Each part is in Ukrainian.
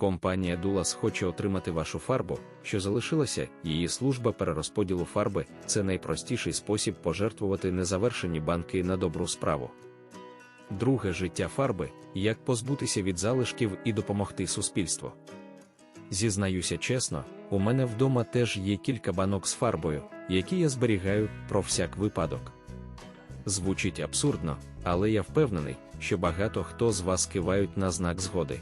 Компанія Дулас хоче отримати вашу фарбу, що залишилася, її служба перерозподілу фарби це найпростіший спосіб пожертвувати незавершені банки на добру справу. Друге життя фарби як позбутися від залишків і допомогти суспільству. Зізнаюся чесно, у мене вдома теж є кілька банок з фарбою, які я зберігаю про всяк випадок. Звучить абсурдно, але я впевнений, що багато хто з вас кивають на знак згоди.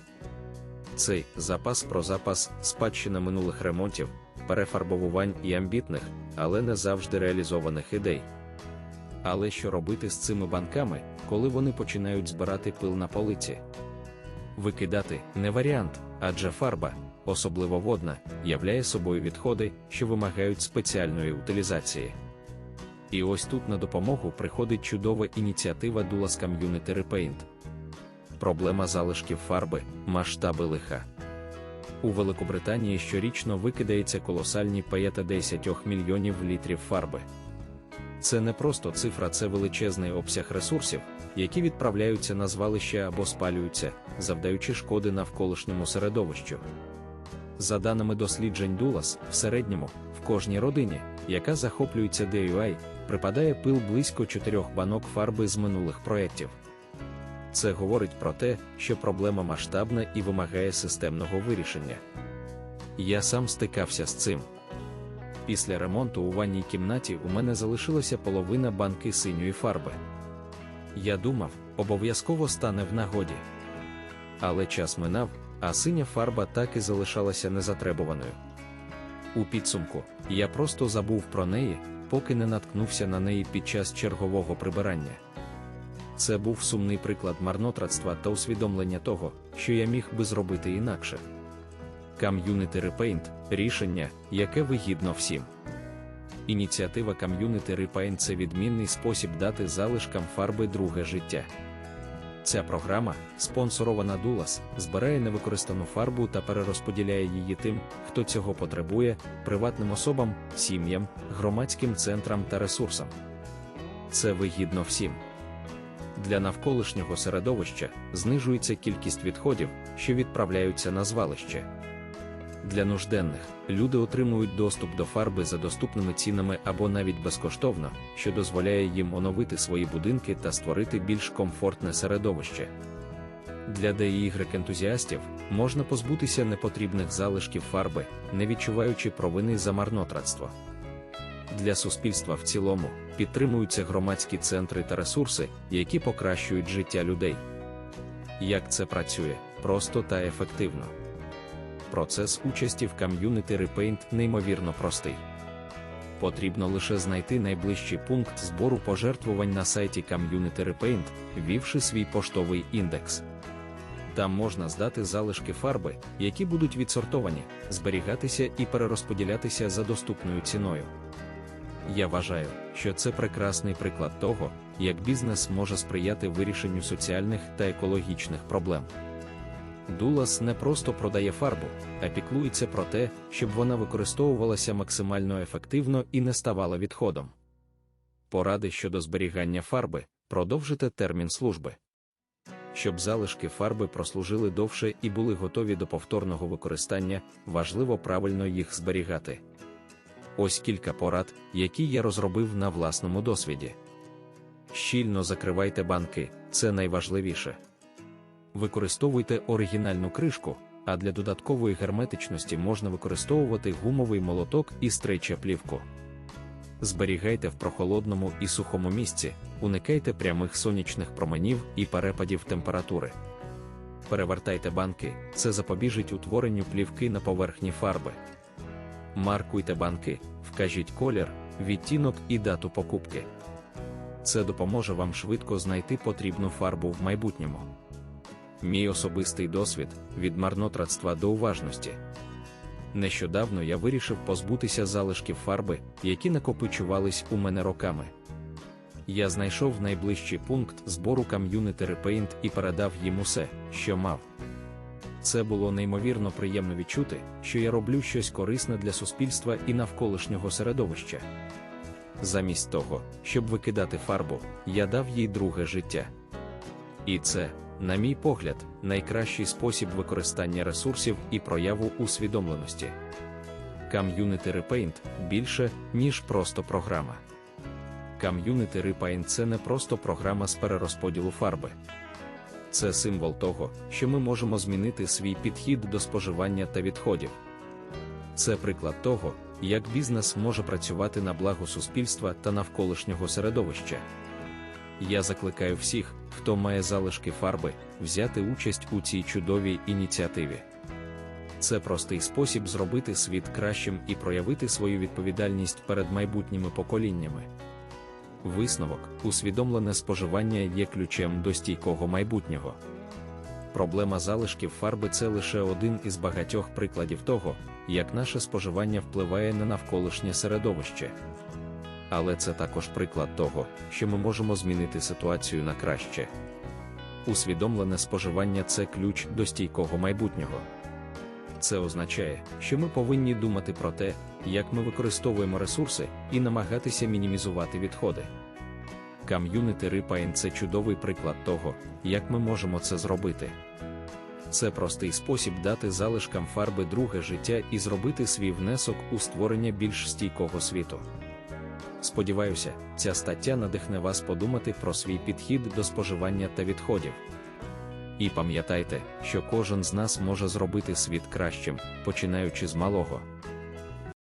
Цей запас про запас спадщина минулих ремонтів, перефарбовувань і амбітних, але не завжди реалізованих ідей. Але що робити з цими банками, коли вони починають збирати пил на полиці? Викидати не варіант, адже фарба, особливо водна, являє собою відходи, що вимагають спеціальної утилізації. І ось тут на допомогу приходить чудова ініціатива Dulas Community Repaint. Проблема залишків фарби, масштаби лиха. У Великобританії щорічно викидається колосальні 10 мільйонів літрів фарби. Це не просто цифра, це величезний обсяг ресурсів, які відправляються на звалище або спалюються, завдаючи шкоди навколишньому середовищу. За даними досліджень Дулас, в середньому, в кожній родині, яка захоплюється DIY, припадає пил близько чотирьох банок фарби з минулих проєктів. Це говорить про те, що проблема масштабна і вимагає системного вирішення. Я сам стикався з цим. Після ремонту у ванній кімнаті у мене залишилася половина банки синьої фарби. Я думав, обов'язково стане в нагоді. Але час минав, а синя фарба так і залишалася незатребуваною. У підсумку, я просто забув про неї, поки не наткнувся на неї під час чергового прибирання. Це був сумний приклад марнотратства та усвідомлення того, що я міг би зробити інакше. Community Repaint – рішення, яке вигідно всім. Ініціатива Community Repaint – це відмінний спосіб дати залишкам фарби друге життя. Ця програма, спонсорована Дулас, збирає невикористану фарбу та перерозподіляє її тим, хто цього потребує, приватним особам, сім'ям, громадським центрам та ресурсам. Це вигідно всім. Для навколишнього середовища знижується кількість відходів, що відправляються на звалище. Для нужденних люди отримують доступ до фарби за доступними цінами або навіть безкоштовно, що дозволяє їм оновити свої будинки та створити більш комфортне середовище. Для DIY ентузіастів можна позбутися непотрібних залишків фарби, не відчуваючи провини за марнотратство. Для суспільства в цілому підтримуються громадські центри та ресурси, які покращують життя людей. Як це працює просто та ефективно. Процес участі в Community Repaint неймовірно простий. Потрібно лише знайти найближчий пункт збору пожертвувань на сайті Community Repaint, ввівши свій поштовий індекс. Там можна здати залишки фарби, які будуть відсортовані, зберігатися і перерозподілятися за доступною ціною. Я вважаю, що це прекрасний приклад того, як бізнес може сприяти вирішенню соціальних та екологічних проблем. Дулас не просто продає фарбу, а піклується про те, щоб вона використовувалася максимально ефективно і не ставала відходом. Поради щодо зберігання фарби продовжити термін служби. Щоб залишки фарби прослужили довше і були готові до повторного використання, важливо правильно їх зберігати. Ось кілька порад, які я розробив на власному досвіді. Щільно закривайте банки, це найважливіше. Використовуйте оригінальну кришку, а для додаткової герметичності можна використовувати гумовий молоток і стрейча плівку. Зберігайте в прохолодному і сухому місці, уникайте прямих сонячних променів і перепадів температури. Перевертайте банки, це запобіжить утворенню плівки на поверхні фарби. Маркуйте банки, вкажіть колір, відтінок і дату покупки. Це допоможе вам швидко знайти потрібну фарбу в майбутньому. Мій особистий досвід від марнотратства до уважності. Нещодавно я вирішив позбутися залишків фарби, які накопичувались у мене роками. Я знайшов найближчий пункт збору Community Repaint і передав їм усе, що мав. Це було неймовірно приємно відчути, що я роблю щось корисне для суспільства і навколишнього середовища. Замість того, щоб викидати фарбу, я дав їй друге життя. І це, На мій погляд, найкращий спосіб використання ресурсів і прояву усвідомленості. Community Repaint більше, ніж просто програма. Community Repaint – це не просто програма з перерозподілу фарби. Це символ того, що ми можемо змінити свій підхід до споживання та відходів. Це приклад того, як бізнес може працювати на благо суспільства та навколишнього середовища. Я закликаю всіх, хто має залишки фарби, взяти участь у цій чудовій ініціативі. Це простий спосіб зробити світ кращим і проявити свою відповідальність перед майбутніми поколіннями. Висновок, усвідомлене споживання є ключем до стійкого майбутнього. Проблема залишків фарби це лише один із багатьох прикладів того, як наше споживання впливає на навколишнє середовище. Але це також приклад того, що ми можемо змінити ситуацію на краще. Усвідомлене споживання це ключ до стійкого майбутнього. Це означає, що ми повинні думати про те, як ми використовуємо ресурси, і намагатися мінімізувати відходи. Community Repaint – це чудовий приклад того, як ми можемо це зробити. Це простий спосіб дати залишкам фарби друге життя і зробити свій внесок у створення більш стійкого світу. Сподіваюся, ця стаття надихне вас подумати про свій підхід до споживання та відходів. І пам'ятайте, що кожен з нас може зробити світ кращим, починаючи з малого.